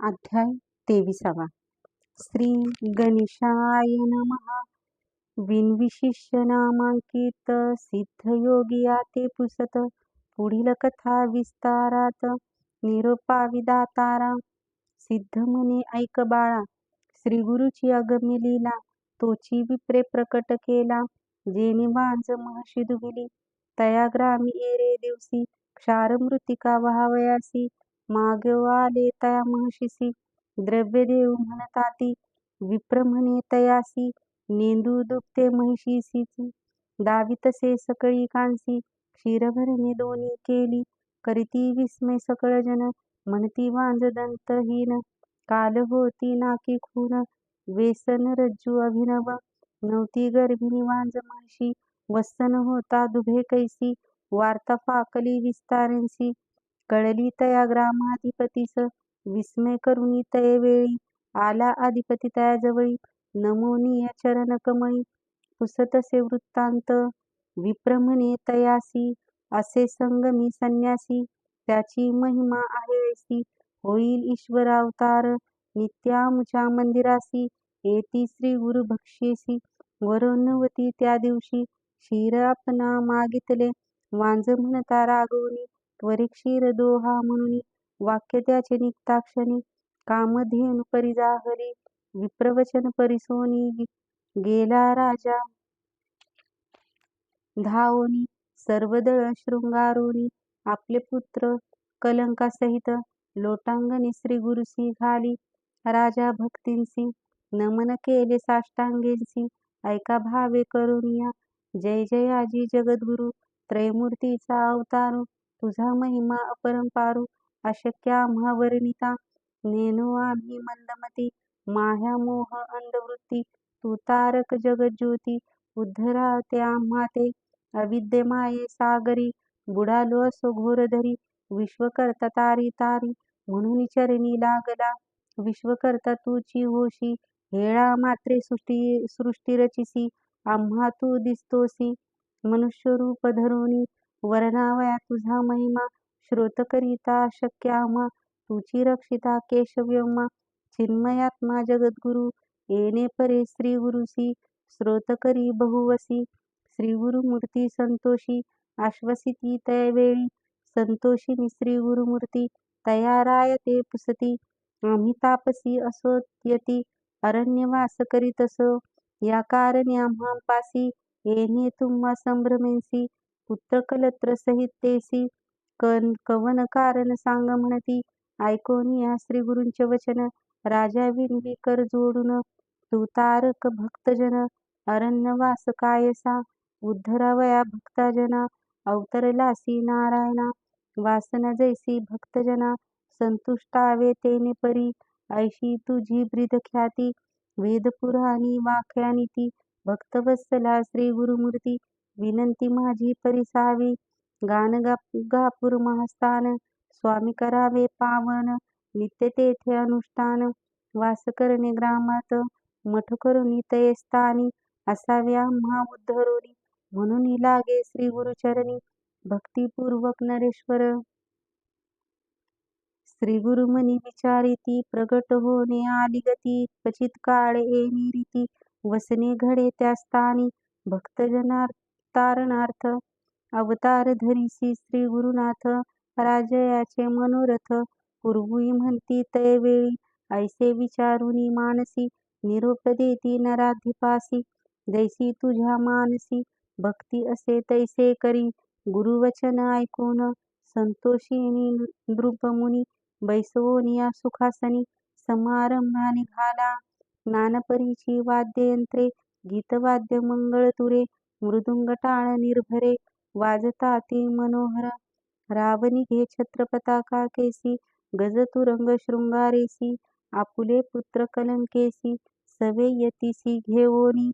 अध्याय तेविसावा. श्री गणेशाय नमहा विनविशिष्य नामांकित सिद्धयोगिया ते पुसत. पुढील कथा विस्तारात. निरोपा विदातारा सिद्ध म्हणे ऐक बाळा. श्री गुरुची अगम्य लीला. तोची विप्रे प्रकट केला. जेने वांज महर्षी दुबिली. तया ग्रामी एरे दिवसी. क्षारमृतिका व्हावयासी. मागवा तया महर्षीसी द्रव्य देऊ म्हणताती. विप्र म्हणे तयासी नेंदू दुखते महिषीसी दावितसे सकळी कांसी क्षीरभरणे दोन्ही केली. करीती विस्मय सकळ जन. म्हणती वांज दंतहीन. काल होती नाकी खून. वेसन रज्जू अभिनव. नव्हती गर्भिणी वांज महिषी वसन होता दुभे कैसी. वार्ता फाकली विस्तारेंसी कळली तया ग्रामाधिपतीस विस्मय करून तये वेळी आला अधिपती तया जवळी नमोनिय चरण कमळी. पुसतसे वृत्तांत. विप्रमणे तयासी. असे संगमी संन्यासी. त्याची महिमा आहे ऐसी. होईल ईश्वर अवतार. नित्यामुच्या मंदिरासी. येती श्री गुरु भक्ष्येसी वरोन्नवती त्या दिवशी. क्षीर आपणा मागितले. वांज म्हणता रागवणी त्वरी दोहा म्हणून वाक्य त्याचे निघताक्षणी कामधेनु परिजाहरी विप्रवचन परिसोनी गेला राजा धावोनी सर्वदळ शृंगारोनी आपले पुत्र कलंकासहित लोटांगणी श्री गुरुसी घाली राजा भक्तींसी नमन केले साष्टांगेंसी ऐका भावे करुनिया जय जयाजी जगद्गुरु त्रयमूर्तीचा अवतारू तुझा महिमा अपरंपारू अशक्या आम्हा वर्णिता नेनो आम्ही मंदमती माह्या मोह अंधवृत्ती. तू तारक जगज्योती उद्धराते आम्हा ते. अविद्ये माये सागरी बुडालो असो घोरधरी विश्वकर्ता तारी तारी म्हणून चरणी लागला. विश्वकर्ता तूची होशी हेळा मात्रे सृष्टी सृष्टी रचिसी. आम्हा तू दिसतोसी मनुष्य रूप धरोनी. वर्णावया तुझा महिमा श्रोत करिता आम्हा तुची रक्षिता केशव्योमा चिन्मयात्मा जगद्गुरु येणे परे श्री गुरुसी स्रोत करी बहुवसी. श्री गुरुमूर्ती संतोषी आश्वसिती तयवेळी. संतोषिनी श्री गुरुमूर्ती तया रायते पुसती. आम्ही तापसी असो यती अरण्यवास करीतसो या कारणे आम्हापासी येणे तुम्हा संभ्रमेंसी. पुत्र कन कवन कारण सांग म्हणती. ऐकोनी या श्रीगुरूंचे वचन. राजा विनवी कर जोडून तू तारक भक्तजन अरण्यवास कायसा उद्धरावया भक्ताजना अवतरलासी नारायणा वासना जैसी भक्तजना संतुष्टावे तेने परी ऐशी तुझी ब्रीद ख्याती वेदपुराणी वाख्यानिती भक्तवत्सला श्री गुरुमूर्ती विनंती माझी परिसावी. गान गापूर महास्थान स्वामी करावे पावन नित्य तेथे अनुष्ठान. वास करणे ग्रामात मठ करुणी तये स्थानी. असावे आम्हा उद्धरोनी म्हणून लागे श्री गुरुचरणी. भक्तिपूर्वक नरेश्वर. श्री गुरुमनी विचारिती प्रगट होणे आली गती. क्वचित काळ येणी रीती वसने घडे त्या स्थानी. भक्तजनार्थ भक्तजनार्तारणार्थ अवतार धरिसी श्री गुरुनाथ राजयाचे मनोरथ. पूर्वी म्हणती तयवेळी ऐसे विचारुनी मानसी निरोप देती नराधिपासी. जैसी तुझ्या मानसी भक्ती असे तैसे करी. गुरुवचन ऐकून संतोषिनी नृपमुनी बैसवोनिया सुखासनी. समारंभा निघाला नानपरीची वाद्ययंत्रे गीतवाद्य मंगळतुरे मृदुंग टाळ निर्भरे वाजताती मनोहरा. रावणी घे छत्रपताका केसी गजतुरंग शृंगारेसी. आपुले पुत्र कलंकेसी सवे यतीसी घेवोनी.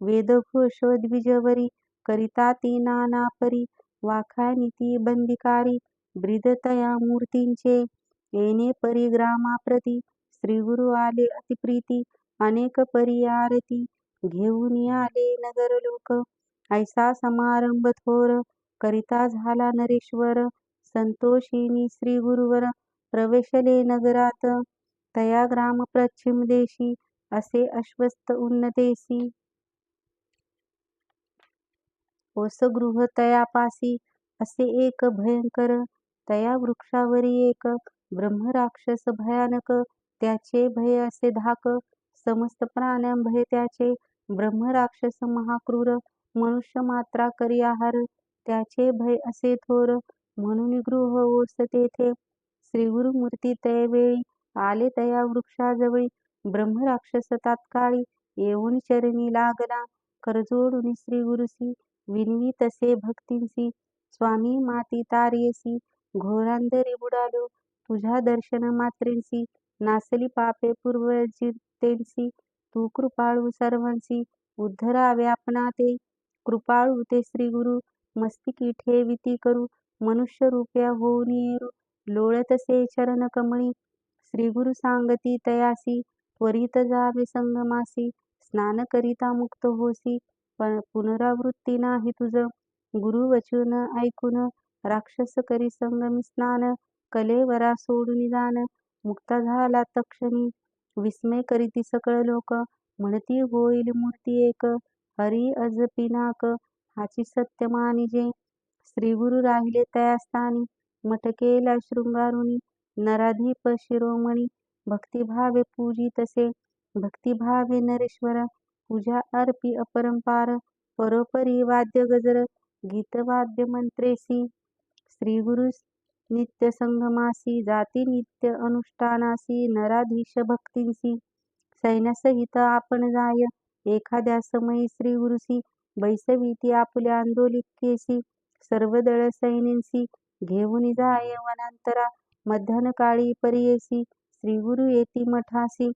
वेदघोषोद्विजवरी करिता ती नाना परी. वाखानिती बंदिकारी ब्रिदतया मूर्तींचे. येणे परी ग्रामाप्रती श्रीगुरु आले अतिप्रीती. अनेक परी आरती घेऊन आले नगर लोक ऐसा समारंभ थोर करिता झाला नरेश्वर. संतोषिनी श्री गुरुवर प्रवेशले नगरात. तया ग्राम पश्चिम देशी असे अश्वस्त उन्नतेसी ओसगृह तयापासी असे एक भयंकर. तया वृक्षावरी एक ब्रह्मराक्षस भयानक. त्याचे भय असे धाक समस्त प्राण्यांभय त्याचे ब्रह्मराक्षस महाक्रूर. मनुष्य मात्रा करी आहार त्याचे भय असे थोर म्हणून गृह ओस तेथे श्रीगुरुमूर्ती तयवेळी आले तया वृक्षाजवळी. ब्रह्मराक्षस तात्काळी येऊन चरणी लागला. करजोडून श्रीगुरुसी विनवी तसे भक्तींसी स्वामी माती तारियसी घोरांधरी बुडालो. तुझ्या दर्शन मात्रेंसी नासली पापे पूर्वजितेंसी तू कृपाळू सर्वांसी उद्धरावे आपणा ते कृपाळू ते श्रीगुरु मस्तिकी ठेविती करू. मनुष्य रूप्या होऊन येरू लोळतसे चरण कमळी. श्रीगुरु सांगती तयासी. त्वरित जावे संगमासी स्नान करिता मुक्त होसी. पण पुनरावृत्ती नाही तुझ. गुरु वचून ऐकून राक्षस करी संगमी स्नान. कलेवरा सोडून जाण मुक्ता झाला तक्षणी. विस्मय करीती सकळ लोक. म्हणती होईल मूर्ती एक. हरी अज पिनाक हाची सत्य मानिजे श्रीगुरु राहिले तयास्थानी मटकेला शृंगारुणी शृंगारुनी नराधीप शिरोमणी भक्तिभावे पूजी तसे भक्तिभावे नरेश्वर पूजा अर्पी अपरंपार परोपरी वाद्य गजर गीतवाद्य मंत्रेसी श्रीगुरु नित्य संगमासी जाती नित्य अनुष्ठानासी नराधीश भक्तींसी. सैन्यासहित आपण जाय एखाद्या समयी श्रीगुरुसी बैसवीती आपुल्या आंदोलिकेसी सर्व दळ सैन्यांसी घेऊन जाय वनांतरा मध्यान्हकाळी परियेसी श्रीगुरु येती मठासी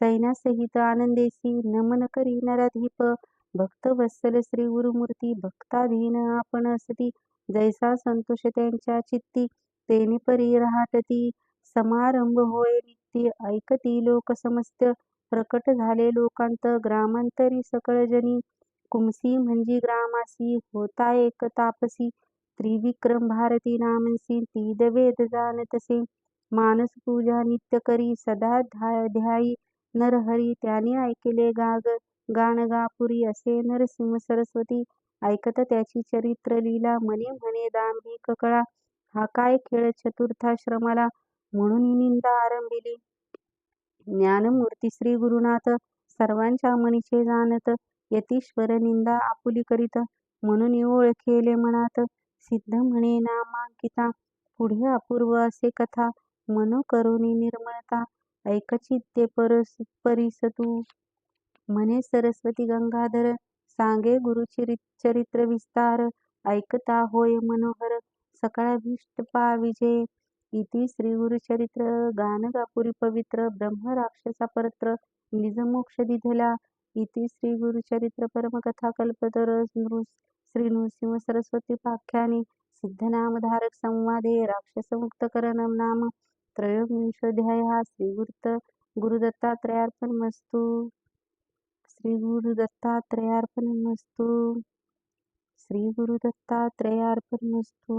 सैन्यासहित आनंदेसी नमन करी नराधीप भक्त वत्सल श्रीगुरुमूर्ती भक्ताधीन आपण असती जैसा संतोष त्यांच्या चित्ती तेने परी रहाटती समारंभ होय नित्य ऐकती लोक समस्त प्रकट झाले लोकांत ग्रामांतरी सकळ जनी कुमसी म्हणजे ग्रामासी होता एक तापसी. त्रिविक्रम भारती नामसी तीद वेद जाणतसे मानस पूजा नित्य करी सदा ध्यायी. नरहरी त्याने ऐकले गाग गाण गापुरी असे नरसिंह सरस्वती. ऐकत त्याची चरित्र लीला मने म्हणे दांभी ककळा हा काय खेळ चतुर्थाश्रमाला? म्हणून निंदा आरंभिली. ज्ञानमूर्ती श्री गुरुनाथ सर्वांच्या मनीचे जाणत यतीश्वर निंदा आपुली करीत म्हणून ओळखेले मनात सिद्ध म्हणे नामांकिता. पुढे अपूर्व असे कथा मनो करुणी निर्मळता ऐकचित्ते परस परिस तू म्हणे सरस्वती गंगाधर सांगे गुरु चरित्र विस्तार ऐकता होय मनोहर सकळाभीष्ट पाविजे. इति श्रीगुरुचरित्र गानगापुरी पवित्र ब्रह्म परत्र निजमोक्ष दिधला इति श्रीगुरुचरित्र परमकथा कल्पतर श्री नृसिंह सरस्वती पाख्याने सिद्धनामधारक संवादे राक्षसमुक्तकरणं नाम त्रयोविंशोऽध्यायः श्रीगुरुत गुरुदत्तात्रयार्पणमस्तु। श्री गुरुदत्तात्रयार्पणमस्तु श्री गुरुदत्तात्रयार्पणमस्तु